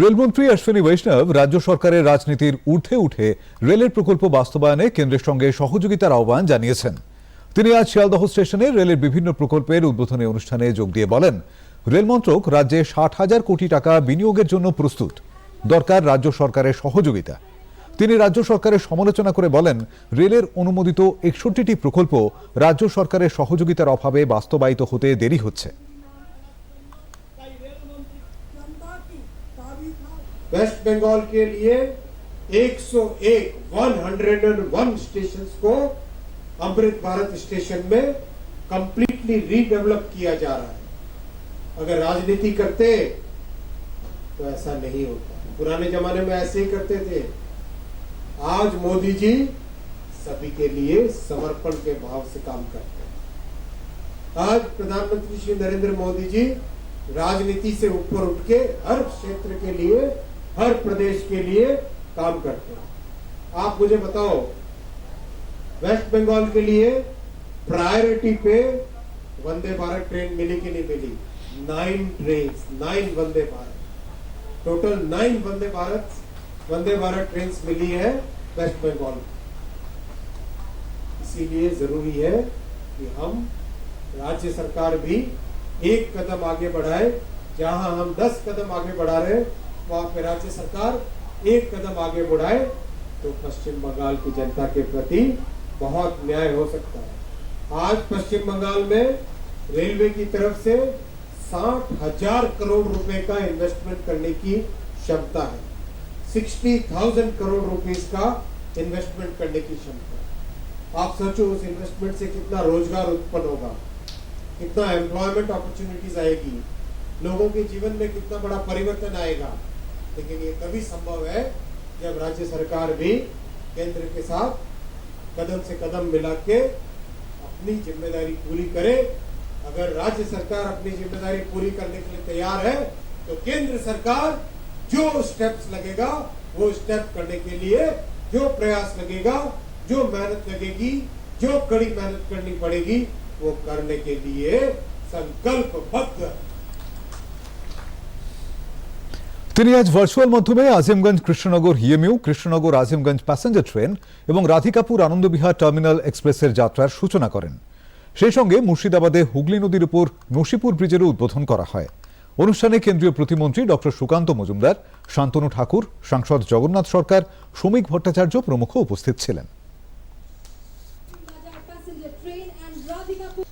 রেলমন্ত্রী অশ্বিনী বৈষ্ণব রাজ্য সরকারের রাজনীতির ঊর্ধ্বে উঠে রেলের প্রকল্প বাস্তবায়নে কেন্দ্রের সঙ্গে সহযোগিতার আহ্বান জানিয়েছেন। তিনি আজ শিয়ালদহ স্টেশনে রেলের বিভিন্ন প্রকল্পের উদ্বোধনী অনুষ্ঠানে যোগ দিয়ে বলেন রেল মন্ত্রক রাজ্যে ষাট হাজার কোটি টাকা বিনিয়োগের জন্য প্রস্তুত। দরকার রাজ্য সরকারের সহযোগিতা। তিনি রাজ্য সরকারের সমালোচনা করে বলেন, রেলের অনুমোদিত একষট্টিটি প্রকল্প রাজ্য সরকারের সহযোগিতার অভাবে বাস্তবায়িত হতে দেরি হচ্ছে। वेस्ट बंगाल के लिए 101 101 स्टेशन को अमृत भारत स्टेशन में कंप्लीटली रीडेवलप किया जा रहा है। अगर राजनीति करते तो ऐसा नहीं होता। पुराने जमाने में ऐसे ही करते थे। आज मोदी जी सभी के लिए समर्पण के भाव से काम करते हैं। आज प्रधानमंत्री श्री नरेंद्र मोदी जी राजनीति से ऊपर उठ के हर क्षेत्र के लिए, हर प्रदेश के लिए काम करते हैं। आप मुझे बताओ, वेस्ट बंगाल के लिए प्रायोरिटी पे वंदे भारत ट्रेन मिली कि नहीं मिली? Nine train nine Vande Bharat. Total nine Vande Bharat Vande Bharat train मिली है वेस्ट बंगाल इसीलिए ज़रूरी है कि हम राज्य सरकार भी एक कदम आगे बढ़ाए, जहाँ हम दस कदम आगे बढ़ा रहे वहाँ पे राज्य सरकार एक कदम आगे बढ़ाए तो पश्चिम बंगाल की जनता के प्रति बहुत न्याय हो सकता है। आज पश्चिम बंगाल में रेलवे की तरफ़ से साठ हज़ार करोड़ रुपए का इन्वेस्टमेंट करने की क्षमता है। सिक्सटी थाउज़ेंड करोड़ रुपीस का इन्वेस्टमेंट करने की क्षमता आप सोचो, उस इन्वेस्टमेंट से कितना रोज़गार उत्पन्न होगा। कितना एम्प्लॉयमेंट अपॉर्चुनिटीज़ आएगी, लोगों के जीवन में कितना बड़ा परिवर्तन आएगा। लेकिन ये तभी संभव है जब राज्य सरकार भी केंद्र के साथ कदम से कदम मिला के अपनी ज़िम्मेदारी पूरी करे। अगर राज्य सरकार अपनी ज़िम्मेदारी पूरी करने के लिए तैयार है तो केंद्र सरकार जो स्टेप्स लगेगा, वो स्टेप करने के लिए जो प्रयास लगेगा, जो मेहनत लगेगी, जो कड़ी मेहनत करनी पड़ेगी वो करने के लिए संकल्पबद्ध है তিনি আজ ভার্চুয়াল মাধ্যমে আজিমগঞ্জ কৃষ্ণনগর হিএমইউ কৃষ্ণনগর আজিমগঞ্জ প্যাসেঞ্জার ট্রেন এবং রাধিকাপুর আনন্দবিহার টার্মিনাল এক্সপ্রেসের যাত্রার সূচনা করেন সেই সঙ্গে মুর্শিদাবাদে হুগলি নদীর উপর নসিপুর ব্রিজেরও উদ্বোধন করা হয় অনুষ্ঠানে কেন্দ্রীয় প্রতিমন্ত্রী ডক্টর সুকান্ত মজুমদার শান্তনু ঠাকুর সাংসদ জগন্নাথ সরকার শ্রমিক ভট্টাচার্য প্রমুখ উপস্থিত ছিলেন fábrica. Por...